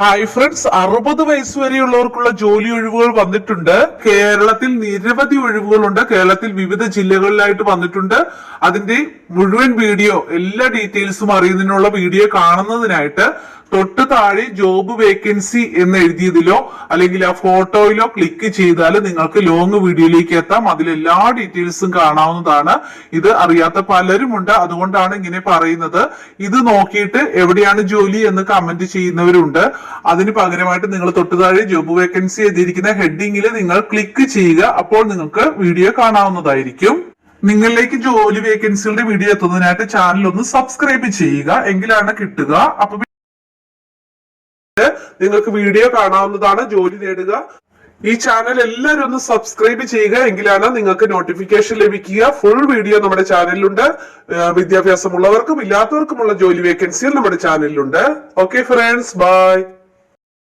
Hi friends അറുപത് വയസ്സ് വരെയുള്ളവർക്കുള്ള ജോലി ഒഴിവുകൾ വന്നിട്ടുണ്ട്. കേരളത്തിൽ നിരവധി ഒഴിവുകളുണ്ട്. കേരളത്തിൽ വിവിധ ജില്ലകളിലായിട്ട് വന്നിട്ടുണ്ട്. അതിന്റെ മുഴുവൻ വീഡിയോ എല്ലാ ഡീറ്റെയിൽസും അറിയുന്നതിനുള്ള വീഡിയോ കാണുന്നതിനായിട്ട് തൊട്ട് താഴെ ജോബ് വേക്കൻസി എന്ന് എഴുതിയതിലോ അല്ലെങ്കിൽ ആ ഫോട്ടോയിലോ ക്ലിക്ക് ചെയ്താൽ നിങ്ങൾക്ക് ലോങ് വീഡിയോയിലേക്ക് എത്താം. അതിൽ എല്ലാ ഡീറ്റെയിൽസും കാണാവുന്നതാണ്. ഇത് അറിയാത്ത പലരും ഉണ്ട് അതുകൊണ്ടാണ് ഇങ്ങനെ പറയുന്നത്. ഇത് നോക്കിയിട്ട് എവിടെയാണ് ജോലി എന്ന് കമന്റ് ചെയ്യുന്നവരുണ്ട്. അതിന് പകരമായിട്ട് നിങ്ങൾ തൊട്ട് താഴെ ജോബ് വേക്കൻസി എഴുതിയിരിക്കുന്ന ഹെഡിങ്ങിൽ നിങ്ങൾ ക്ലിക്ക് ചെയ്യുക. അപ്പോൾ നിങ്ങൾക്ക് വീഡിയോ കാണാവുന്നതായിരിക്കും. നിങ്ങളിലേക്ക് ജോലി വേക്കൻസികളുടെ വീഡിയോ എത്തുന്നതിനായിട്ട് ചാനൽ ഒന്ന് സബ്സ്ക്രൈബ് ചെയ്യുക. എങ്കിലാണ് കിട്ടുക. അപ്പൊ നിങ്ങൾക്ക് വീഡിയോ കാണാവുന്നതാണ് ജോലി നേടുക. ഈ ചാനൽ എല്ലാവരും ഒന്ന് സബ്സ്ക്രൈബ് ചെയ്യുക. എങ്കിലാണ് നിങ്ങൾക്ക് നോട്ടിഫിക്കേഷൻ ലഭിക്കുക. ഫുൾ വീഡിയോ നമ്മുടെ ചാനലിലുണ്ട്. വിദ്യാഭ്യാസമുള്ളവർക്കും ഇല്ലാത്തവർക്കുമുള്ള ജോലി വേക്കൻസികൾ നമ്മുടെ ചാനലിലുണ്ട്. Okay friends bye